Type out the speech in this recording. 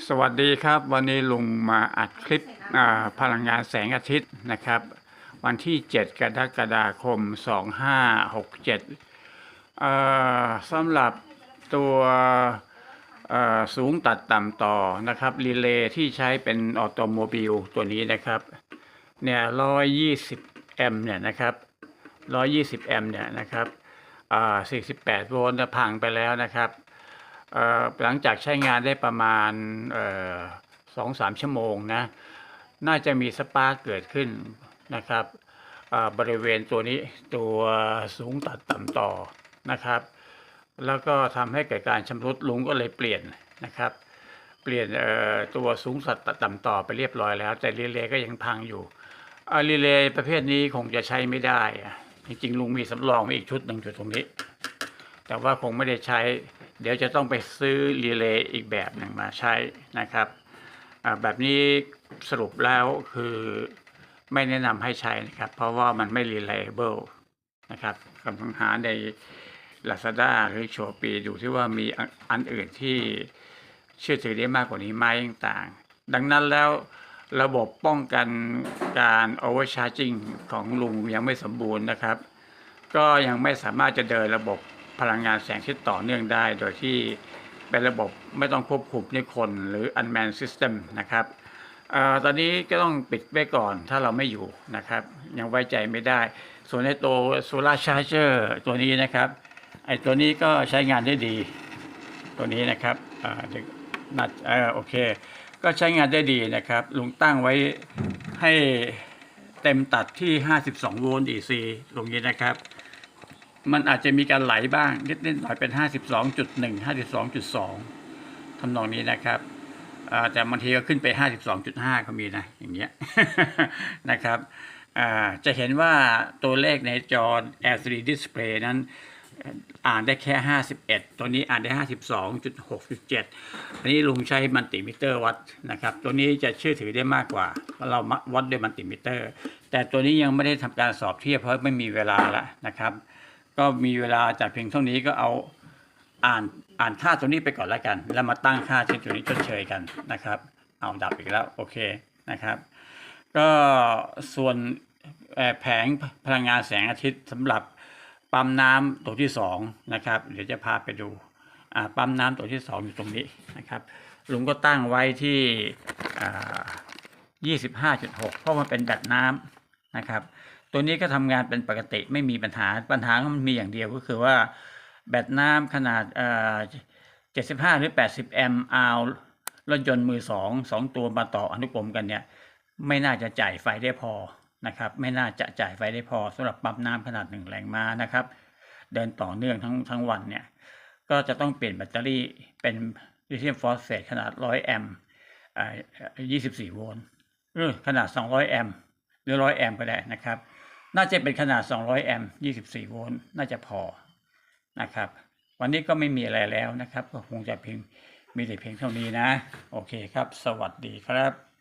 สวัสดีครับ วันนี้ลุงมาอัดคลิปพลังงานแสงอาทิตย์นะครับ วันที่ 7 กรกฎาคม 2567เอ่อสำหรับตัวสูงตัดต่ำต่อนะครับรีเลย์ที่ใช้เป็นออโตโมบิลตัวนี้นะครับเนี่ย120 แอมป์เนี่ยนะครับ120 แอมป์เนี่ยนะครับอ่า48 โวลต์พังไปแล้วนะครับ หลังจากใช้งานได้ประมาณสองสามชั่วโมงนะน่าจะมีสปาร์กเกิดขึ้นนะครับบริเวณตัวนี้ตัวสูงตัดต่ำต่อนะครับ แล้วก็ทำให้เกิดการชำรุดลุงก็เลยเปลี่ยนนะครับ เปลี่ยนตัวสูงสัดต่ำต่อไปเรียบร้อยแล้ว แต่รีเลย์ก็ยังพังอยู่รีเลย์ประเภทนี้คงจะใช้ไม่ได้อะจริงๆลุงมีสำรองไว้อีกชุดหนึ่งอยู่ตรงนี้ แต่ว่าคงไม่ได้ใช้ เดี๋ยวจะต้องไปซื้อรีเลย์อีกแบบหนึ่งมาใช้นะครับ แบบนี้สรุปแล้วคือไม่แนะนำให้ใช้นะครับ เพราะว่ามันไม่ reliable นะครับกำลังหาใน Lazada หรือ Shopee ดูที่ว่ามีอันอื่นที่เชื่อถือได้มากกว่านี้ไหมต่างดังนั้นแล้วระบบป้องกันการ overcharging ของลุงยังไม่สมบูรณ์นะครับ ก็ยังไม่สามารถจะเดินระบบ พลังงานแสงอาที่ต่อเนื่องได้ โดยที่เป็นระบบไม่ต้องควบคุมด้วยคนหรือ unmanned system นะครับออตอนนี้ก็ต้องปิดไว้ก่อนถ้าเราไม่อยู่นะครับ ยังไว้ใจไม่ได้ ส่วนในตัว solar charger ตัวนี้นะครับไอ้ตัวนี้ก็ใช้งานได้ดี ตัวนี้นะครับนัดโอเค ก็ใช้งานได้ดีนะครับ ลุงตั้งไว้ให้เต็มตัดที่ 52 โวลต์ DC ตรงนี้นะครับ มันอาจจะมีการไหลบ้างนิดนิดหน่อยเป็น 52.1 52.2ทำนองนี้นะครับแต่บางทีก็ขึ้นไป 52.5 ก็มีนะ อย่างเงี้ยนะครับจะเห็นว่าตัวเลขในจอ LCD Display นั้นอ่านได้แค่ 51 ตัวนี้อ่านได้ 52.6.7 อันนี้ลุงใช้มัลติมิเตอร์วัดนะครับ ตัวนี้จะเชื่อถือได้มากกว่า เพราะเราวัดด้วยมัลติมิเตอร์ แต่ตัวนี้ยังไม่ได้ทำการสอบเทียบเพราะไม่มีเวลาแล้วนะครับ ก็มีเวลาจากเพียงเท่านี้ก็เอาอ่านอ่านค่าตัวนี้ไปก่อนแล้วกัน แล้วมาตั้งค่าเช่นตัวนี้ชดเชยกันนะครับ เอาดับอีกแล้วโอเคนะครับ ก็ส่วนแผงพลังงานแสงอาทิตย์สำหรับปั๊มน้ำตัวที่สองนะครับเดี๋ยวจะพาไปดูปั๊มน้ำตัวที่สองอยู่ตรงนี้นะครับลุงก็ตั้งไว้ที่ 25.6 เพราะมันเป็นแบตน้ำนะครับ ตัวนี้ก็ทำงานเป็นปกติไม่มีปัญหาปัญหาก็มันมีอย่างเดียวก็คือว่า แบตน้ำขนาดเอ่อ75 หรือ 80 แอมป์เอารถยนต์มือสองสองตัวมาต่ออนุกรมกันเนี่ยไม่น่าจะจ่ายไฟได้พอนะครับ ไม่น่าจะจ่ายไฟได้พอสำหรับปั๊มน้ำขนาดหนึ่งแรงม้านะครับ เดินต่อเนื่องทั้งทั้งวันเนี่ยก็จะต้องเปลี่ยนแบตเตอรี่เป็นลิเธียมฟอสเฟตขนาด 100 แอมป์อ่า24 โวลต์ขนาด 200 แอมป์ หรือ 100 แอมป์ก็ได้นะครับ น่าจะเป็นขนาด 200 แอมป์ 24 โวลต์ น่าจะพอนะครับ วันนี้ก็ไม่มีอะไรแล้วนะครับ ก็คงจะเพียงมีแต่เพียงเท่านี้นะ โอเคครับ สวัสดีครับ